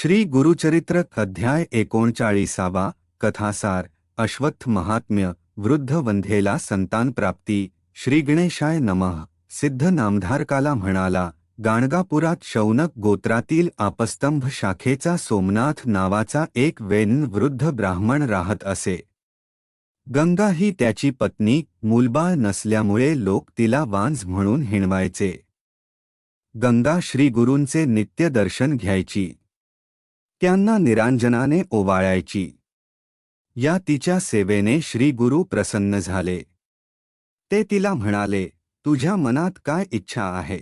श्री गुरुचरित्र अध्याय एकोणचाळीसावा कथासार अश्वत्थ महात्म्य वृद्ध वंध्येला संतान प्राप्ती श्री गणेशाय नमः सिद्ध नामधारकाला म्हणाला गाणगापुरात शौनक गोत्रातील आपस्तंभ शाखेचा सोमनाथ नावाचा एक वेन वृद्ध ब्राह्मण राहत असे. गंगा ही त्याची पत्नी मूलबाळ नसल्यामुळे लोक तिला वांझ म्हणून हिणवायचे. गंगा श्रीगुरूंचे नित्य दर्शन घ्यायची. त्यांना निरांजनाने ओवाळायची. या तिच्या सेवेने श्री गुरु प्रसन्न झाले. ते तिला म्हणाले तुझ्या मनात काय इच्छा आहे?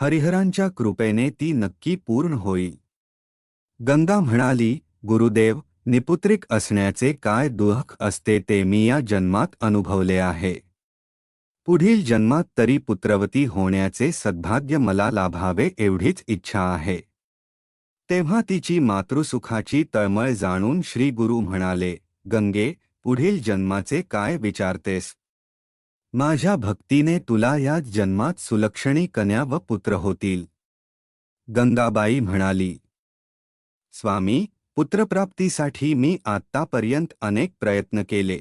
हरिहरांच्या कृपेने ती नक्की पूर्ण होई. गंगा म्हणाली गुरुदेव निपुत्रिक असण्याचे काय दुःख असते ते मी या जन्मात अनुभवले आहे. पुढील जन्मात तरी पुत्रवती होण्याचे सद्भाग्य मला लाभावे एवढीच इच्छा आहे. तेव्हा तिची मातृसुखाची तळमळ जाणून श्री गुरु म्हणाले गंगे पुढील जन्माचे काय विचारतेस? माझ्या भक्तीने तुला या जन्मात सुलक्षणी कन्या व पुत्र होतील. गंगाबाई म्हणाली स्वामी पुत्रप्राप्तीसाठी मी आत्तापर्यंत अनेक प्रयत्न केले.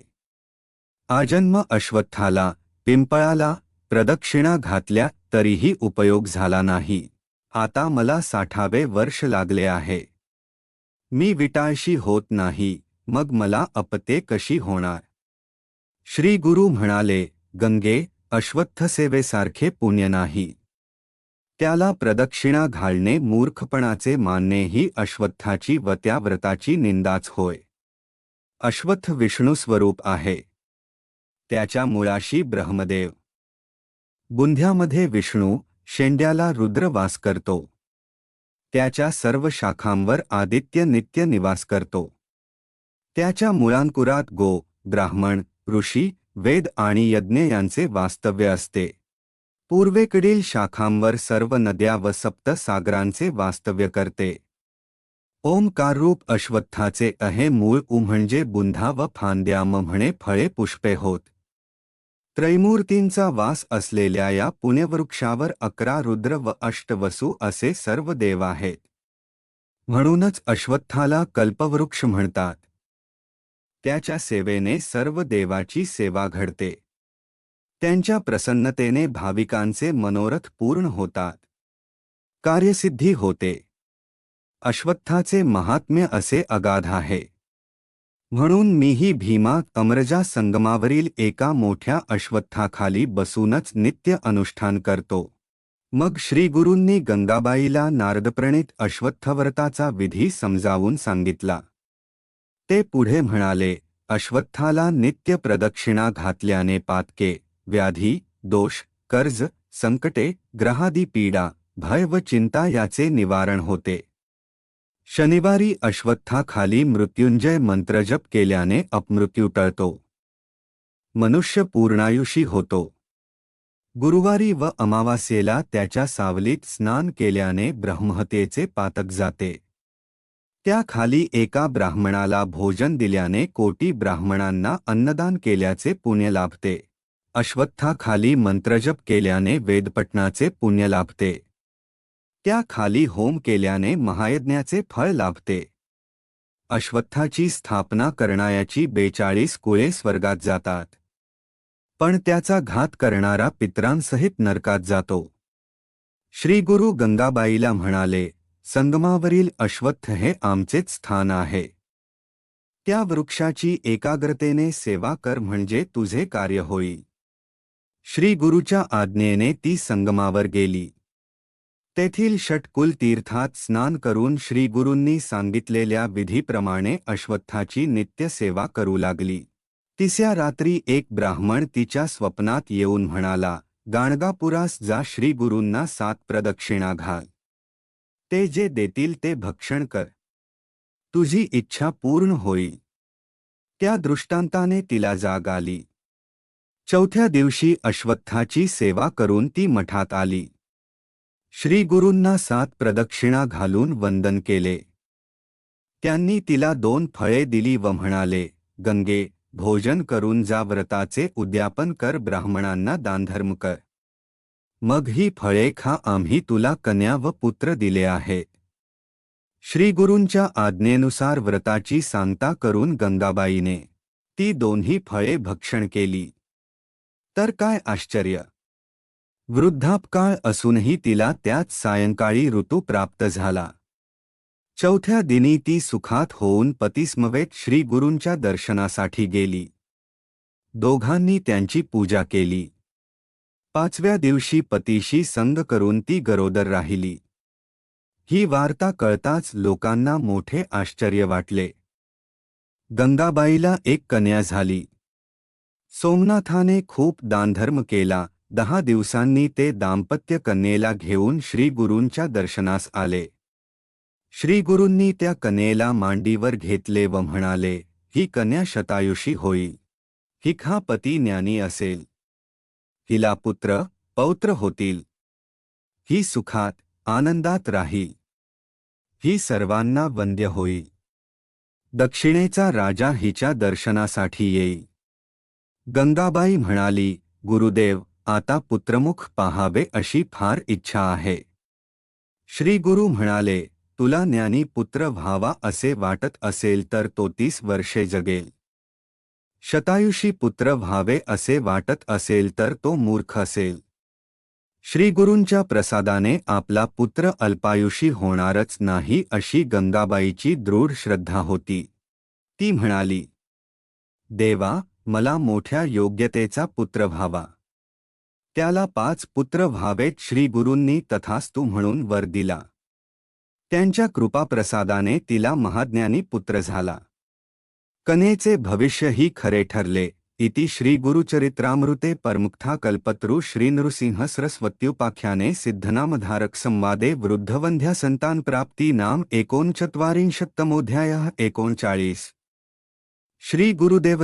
आजन्म अश्वत्थाला पिंपळाला प्रदक्षिणा घातल्या तरीही उपयोग झाला नाही. आता मला साठावे वर्ष लागले आहे. मी विटाळशी होत नाही मग मला अपते कशी होणार? श्री गुरु म्हणाले गंगे अश्वत्थसेवेसारखे पुण्य नाही. त्याला प्रदक्षिणा घालणे मूर्खपणाचे मानणे ही अश्वत्थाची व त्या व्रताची निंदाच होय. अश्वत्थ विष्णू स्वरूप आहे. त्याच्या मुळाशी ब्रह्मदेव. बुंध्यामध्ये विष्णू शेंड्याला रुद्र वास करतो. त्याच्या सर्व शाखांवर आदित्य नित्य निवास करतो. त्याच्या मुळांकुरात गो ब्राह्मण ऋषी वेद आणि यज्ञ यांचे वास्तव्य असते. पूर्वेकडील शाखांवर सर्व नद्या व सप्त सागरांचे वास्तव्य करते. ओमकाररूप अश्वत्थाचे अहे मूळ उ म्हणजे बुंधा व फांद्या म्हणे फळे पुष्पे होत. त्रैमूर्तींचा वास असलेल्या या पुण्यवृक्षावर अकरा रुद्र व अष्टवसू असे सर्व देव आहेत. म्हणूनच अश्वत्थाला कल्पवृक्ष म्हणतात. त्याच्या सेवेने सर्व देवाची सेवा घडते. त्यांच्या प्रसन्नतेने भाविकांचे मनोरथ पूर्ण होतात. कार्यसिद्धी होते. अश्वत्थाचे महात्म्य असे अगाध आहे. म्हणून मीही भीमा अमरजा संगमावरील एका मोठ्या अश्वत्थाखाली बसूनच नित्य अनुष्ठान करतो. मग श्रीगुरूंनी गंगाबाईला नारदप्रणित अश्वत्थव्रताचा विधी समजावून सांगितला. ते पुढे म्हणाले अश्वत्थाला नित्य प्रदक्षिणा घातल्याने पातके व्याधी दोष कर्ज संकटे ग्रहादी पीडा भय व चिंता याचे निवारण होते. शनिवारी अश्वत्थाखाली मृत्युंजय मंत्रजप केल्याने अपमृत्यू टळतो. मनुष्य पूर्णायुषी होतो. गुरुवारी व अमावास्येला त्याच्या सावलीत स्नान केल्याने ब्रह्महत्येचे पातक जाते. त्याखाली एका ब्राह्मणाला भोजन दिल्याने कोटी ब्राह्मणांना अन्नदान केल्याचे पुण्य लाभते. अश्वत्थाखाली मंत्रजप केल्याने वेदपटनाचे पुण्य लाभते. त्या खाली होम केल्याने महायज्ञाचे फळ लाभते. अश्वत्थाची स्थापना करणायाची बेचाळीस कुळे स्वर्गात जातात. पण त्याचा घात करणारा पित्रांसहित नरकात जातो. श्री गुरु गंगाबाईला म्हणाले संगमावरील अश्वत्थ हे आमचेच स्थान आहे. त्या वृक्षाची एकाग्रतेने सेवा कर म्हणजे तुझे कार्य होईल. श्री गुरुच्या आज्ञेने ती संगमावर गेली. तेथील षटकुल तीर्थात स्नान करून श्री गुरूंनी सांगितलेल्या विधीप्रमाणे अश्वत्थाची नित्य सेवा करू लागली. तिसऱ्या रात्री एक ब्राह्मण तिच्या स्वप्नात येऊन म्हणाला गाणगापुरास जा श्री गुरूंना सात प्रदक्षिणा घाल ते जे देतील ते भक्षण कर. तुझी इच्छा पूर्ण होईल. त्या दृष्टांताने तिला जाग आली. चौथ्या दिवशी अश्वत्थाची सेवा करून ती मठात आली. श्रीगुरूंना सात प्रदक्षिणा घालून वंदन केले. त्यांनी तिला दोन फळे दिली व म्हणाले गंगे भोजन करून जा व्रताचे उद्यापन कर ब्राह्मणांना दानधर्म कर. मग ही फळे खा आम्ही तुला कन्या व पुत्र दिले आहे श्रीगुरूंच्या आज्ञेनुसार व्रताची सांगता करून गंगाबाईने ती दोन्ही फळे भक्षण केली. तर काय आश्चर्य! वृद्धापकाळ असूनही तिला त्याच सायंकाळी ऋतू प्राप्त झाला. चौथ्या दिनी ती सुखात होऊन पतिस्मवेत श्रीगुरूंच्या दर्शनासाठी गेली. दोघांनी त्यांची पूजा केली. पाचव्या दिवशी पतीशी संग करून ती गरोदर राहिली. ही वार्ता कळताच लोकांना मोठे आश्चर्य वाटले. गंगाबाईला एक कन्या झाली. सोमनाथाने खूप दानधर्म केला. दहा दिवसांनी ते दाम्पत्य कन्येला घेऊन श्रीगुरूंच्या दर्शनास आले. श्रीगुरूंनी त्या कन्येला मांडीवर घेतले व म्हणाले ही कन्या शतायुषी होईल हिखा पती ज्ञानी असेल. हिला पुत्र पौत्र होतील. ही सुखात आनंदात राहील ही सर्वांना वंद्य होईल दक्षिणेचा राजा हिच्या दर्शनासाठी येईल गंगाबाई म्हणाली गुरुदेव आता पुत्रमुख पाहावे अशी फार इच्छा आहे. श्री गुरु म्हणाले तुला ज्ञानी पुत्र व्हावा असे वाटत असेल तर तो तीस वर्षे जगेल. शतायुषी पुत्र व्हावे असे वाटत असेल तर तो मूर्ख असेल. श्रीगुरूंच्या प्रसादाने आपला पुत्र अल्पायुषी होणारच नाही अशी गंगाबाईची दृढ श्रद्धा होती. ती म्हणाली देवा मला मोठ्या योग्यतेचा पुत्र व्हावा. त्याला पाच पुत्र व्हावेत श्रीगुरूंनी तथास्तु म्हणून वर दिला. त्यांच्या कृपाप्रसादाने तिला महाज्ञानी पुत्र झाला. कनेचे भविष्यही खरे ठरले इति श्रीगुरुचरित्रामृते परमुक्था कल्पत्रु श्रीनृसिंह सरस्वत्युपाख्याने सिद्धनामधारक संवादे वृद्धवंध्या संतान प्राप्ती नाम एकोणचत्वारिंशत्तमोध्याय एकोणचाळीस. श्री गुरुदेव